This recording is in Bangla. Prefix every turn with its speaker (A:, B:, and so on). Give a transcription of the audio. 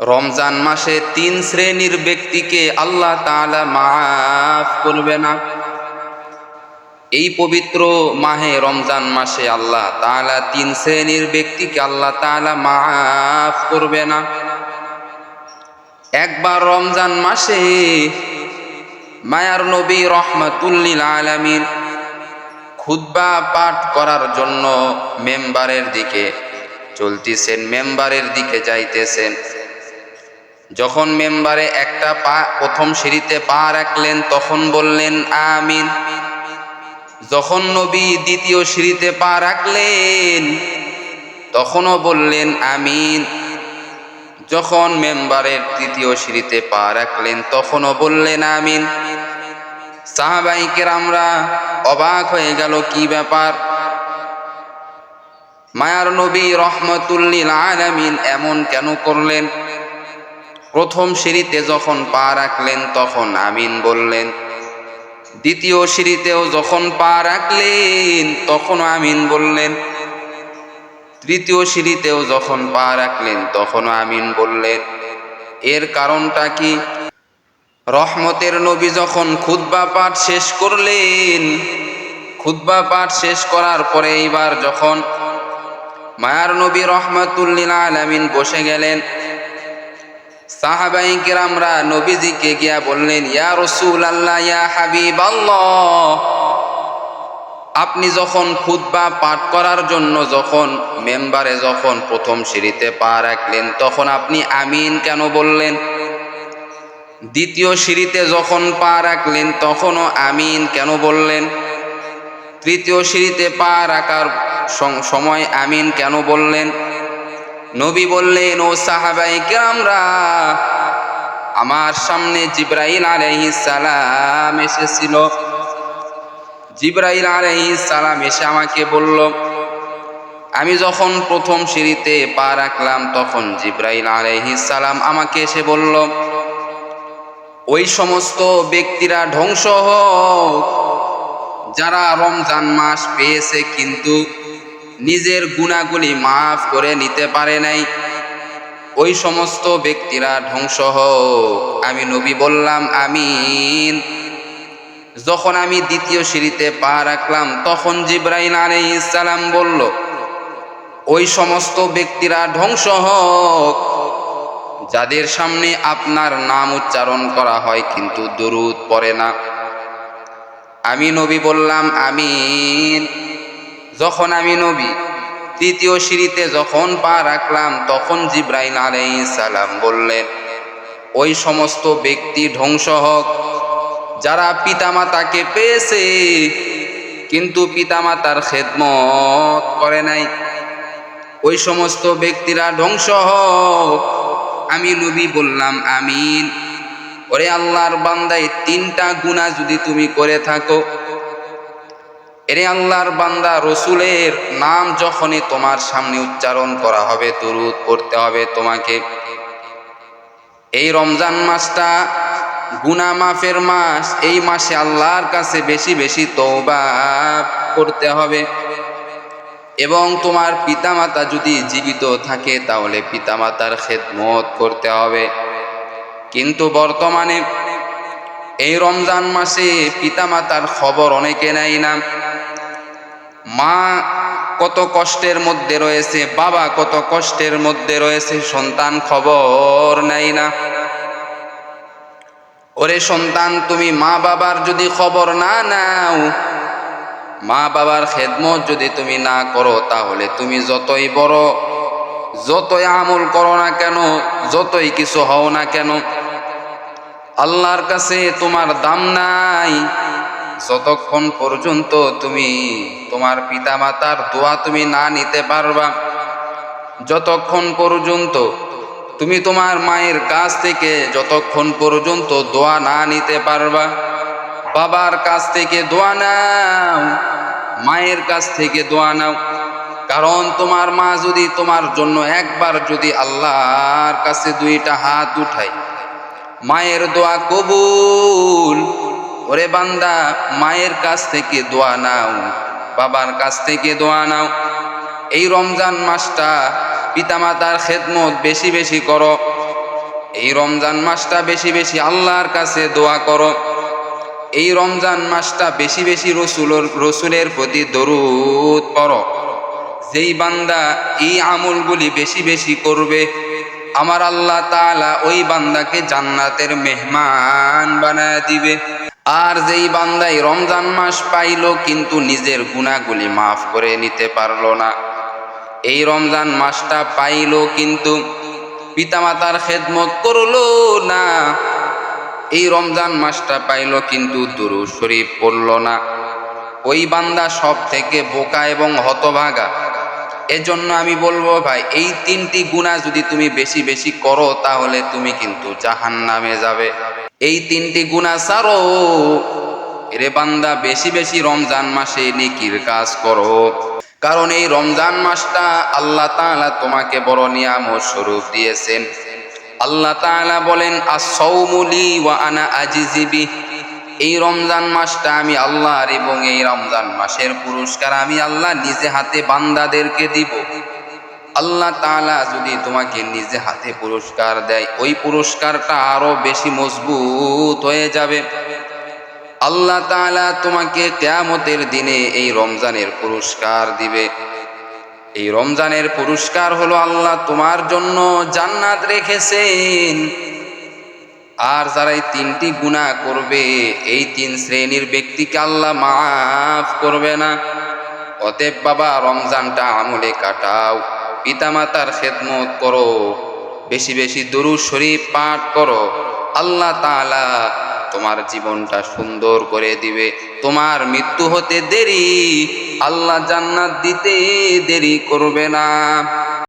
A: রমজান মাসে তিন শ্রেণির ব্যক্তিকে আল্লাহ তাআলা মাফ করবে না। এই পবিত্র মাহে রমজান মাসে আল্লাহ তাআলা তিন শ্রেণির ব্যক্তিকে আল্লাহ তাআলা মাফ করবে না। একবার রমজান মাসে মায়ার নবী রহমাতুল্লিল আলামিন খুতবা পাঠ করার জন্য মেম্বারের দিকে চলতেছেন, মেম্বারের দিকে যাইতেছেন। যখন মেম্বারে একটা পা, প্রথম সিঁড়িতে পা রাখলেন, তখন বললেন, আমিন। যখন নবী দ্বিতীয় সিঁড়িতে পা রাখলেন, তখনও বললেন, আমিন। যখন মেম্বারের তৃতীয় সিঁড়িতে পা রাখলেন, তখনও বললেন, আমিন। সাহাবাইকের আমরা অবাক হয়ে গেল, কি ব্যাপার? মায়ার নবী রহমতুল্লিল আলামিন এমন কেন করলেন? প্রথম সিঁড়িতে যখন পা রাখলেন, তখন আমিন বললেন, দ্বিতীয় সিঁড়িতেও যখন পা রাখলেন, তখন আমিন বললেন, তৃতীয় সিঁড়িতেও যখন পা রাখলেন তখনও আমিন বললেন, এর কারণটা কি? রহমতের নবী যখন খুতবা পাঠ শেষ করলেন, খুতবা পাঠ শেষ করার পরে এইবার যখন মায়ার নবী রহমতুল্লিল আলামিন বসে গেলেন সাহাবাই কিরামরা নবীজিকে গিয়া বললেন, ইয়া রসুল আল্লাহ ইয়া হাবিব আল্লাহ আপনি যখন খুতবা পাঠ করার জন্য যখন মেম্বারে যখন প্রথম সিঁড়িতে পা রাখলেন, তখন আপনি আমিন কেন বললেন? দ্বিতীয় সিঁড়িতে যখন পা রাখলেন, তখনও আমিন কেন বললেন? তৃতীয় সিঁড়িতে পা রাখার সময় আমিন কেন বললেন? নবী বললেন, ও সাহাবাই কেরামরা, আমার সামনে জিব্রাইল সালাম এসেছিল। জিব্রাইল সালাম এসে আমাকে বলল, আমি যখন প্রথম সিঁড়িতে পা রাখলাম, তখন জিব্রাইল সালাম আমাকে এসে বলল, ওই সমস্ত ব্যক্তিরা ধ্বংস হোক, যারা রমজান মাস পেয়েছে কিন্তু নিজের গুণাগুলি মাফ করে নিতে পারে নাই। ওই সমস্ত ব্যক্তিরা ধ্বংস হোক। আমি নবী বললাম, আমিন। যখন আমি দ্বিতীয় সিঁড়িতে পা রাখলাম, তখন জিব্রাইল আলাইহিস সালাম বলল, ওই সমস্ত ব্যক্তিরা ধ্বংস হোক। যাদের সামনে আপনার নাম উচ্চারণ করা হয় কিন্তু দরুদ পড়ে না। আমি নবী বললাম, আমিন। যখন আমি নবী, তৃতীয় সিঁড়িতে যখন পা রাখলাম, তখন জিব্রাইল সালাম বললেন, ওই সমস্ত ব্যক্তি ধ্বংস হোক। যারা পিতামাতাকে পেয়েছে, কিন্তু পিতামাতার খেদমত করে নাই। ওই সমস্ত ব্যক্তিরা ধ্বংস হোক। আমি নবী বললাম, আমিন। ওরে আল্লাহর বান্দায় তিনটা গুণা যদি তুমি করে থাকো এরে আল্লাহর বান্দা, রসুলের নাম যখনই তোমার সামনে উচ্চারণ করা হবে, দুরুদ পড়তে হবে তোমাকে। এই রমজান মাসটা গুনা মাফের মাস, এই মাসে আল্লাহর কাছে বেশি বেশি তৌবা করতে হবে। এবং তোমার পিতামাতা যদি জীবিত থাকে, তাহলে পিতামাতার খেদমত করতে হবে। কিন্তু বর্তমানে এই রমজান মাসে পিতামাতার খবর অনেকে নেয় না। মা কত কষ্টের মধ্যে রয়েছে, বাবা কত কষ্টের মধ্যে রয়েছে, সন্তান খবর নেয় না। ওরে সন্তান, তুমি মা বাবার যদি খবর না নাও, মা বাবার খেদমত যদি তুমি না করো, তাহলে তুমি যতই বড়, যতই আমল করো না কেন, যতই কিছু হও না কেন, আল্লাহর কাছে তোমার দাম নাই। যতক্ষণ পর্যন্ত তুমি তোমার পিতামাতার দোয়া তুমি না নিতে পারবা, যতক্ষণ পর্যন্ত তুমি তোমার মায়ের কাছ থেকে যতক্ষণ পর্যন্ত দোয়া না নিতে পারবা, বাবার কাছ থেকে দোয়া নাও, মায়ের কাছ থেকে দোয়া নাও। কারণ তোমার মা যদি তোমার জন্য একবার যদি আল্লাহর কাছে দুইটা হাত উঠায়, মায়ের দোয়া কবুল ওরে বান্দা, মায়ের কাছ থেকে দোয়া নাও, বাবার কাছ থেকে দোয়া নাও। এই রমজান মাসটা পিতামাতার খেদমত বেশি বেশি করো। এই রমজান মাসটা বেশি বেশি আল্লাহর কাছে দোয়া করো। এই রমজান মাসটা বেশি বেশি রসুল রসুলের প্রতি দরুদ পড়ো। যেই বান্দা এই আমলগুলি বেশি বেশি করবে, আমার আল্লাহ তাআলা ওই বান্দাকে জান্নাতের মেহমান বানায় দিবে। আর যেই বান্দাই রমজান মাস পাইলো, কিন্তু নিজের গুণাগুলি মাফ করে নিতে পারল না। এই রমজান মাসটা পাইলো, কিন্তু পিতামাতার খেদমত করল না। এই রমজান মাসটা পাইলো, কিন্তু দুরু শরীফ পড়ল না। ওই বান্দা সব থেকে বোকা এবং হতভাগা। এজন্য আমি বলব, ভাই, এই তিনটি গুণা যদি তুমি বেশি বেশি করো, তাহলে তুমি কিন্তু জাহান নামে যাবে। এই তিনটি গুণা সারো রে বান্দা, বেশি বেশি রমজান মাসে নেকির কাজ করো। কারণ এই রমজান মাসটা আল্লাহ তাআলা তোমাকে বড় নিয়ামত স্বরূপ দিয়েছেন। আল্লাহ তাআলা বলেন আসৌমুলি ওয়া আনা আজিজিবি এই রমজান মাসটা আমি আল্লাহর এবং এই রমজান মাসের পুরস্কার আমি আল্লাহ নিজে হাতে বান্দাদেরকে দিব। আল্লাহ তাআলা যদি তোমাকে নিজে হাতে পুরস্কার দেয়, ওই পুরস্কারটা আরও বেশি মজবুত হয়ে যাবে। আল্লাহ তাআলা তোমাকে কেয়ামতের দিনে এই রমজানের পুরস্কার দিবে। এই রমজানের পুরস্কার হলো আল্লাহ তোমার জন্য জান্নাত রেখেছেন। আর যারা এই তিনটি গুণা করবে, এই তিন শ্রেণির ব্যক্তিকে আল্লাহ মাফ করবে না। অতএব বাবা, রমজানটা আমলে কাটাও, পিতামাতার খেদমত করো, বেশি বেশি দুরু শরীফ পাঠ করো। আল্লাহ তালা তোমার জীবনটা সুন্দর করে দিবে। তোমার মৃত্যু হতে দেরি, আল্লাহ জান্নাত দিতে দেরি করবে না।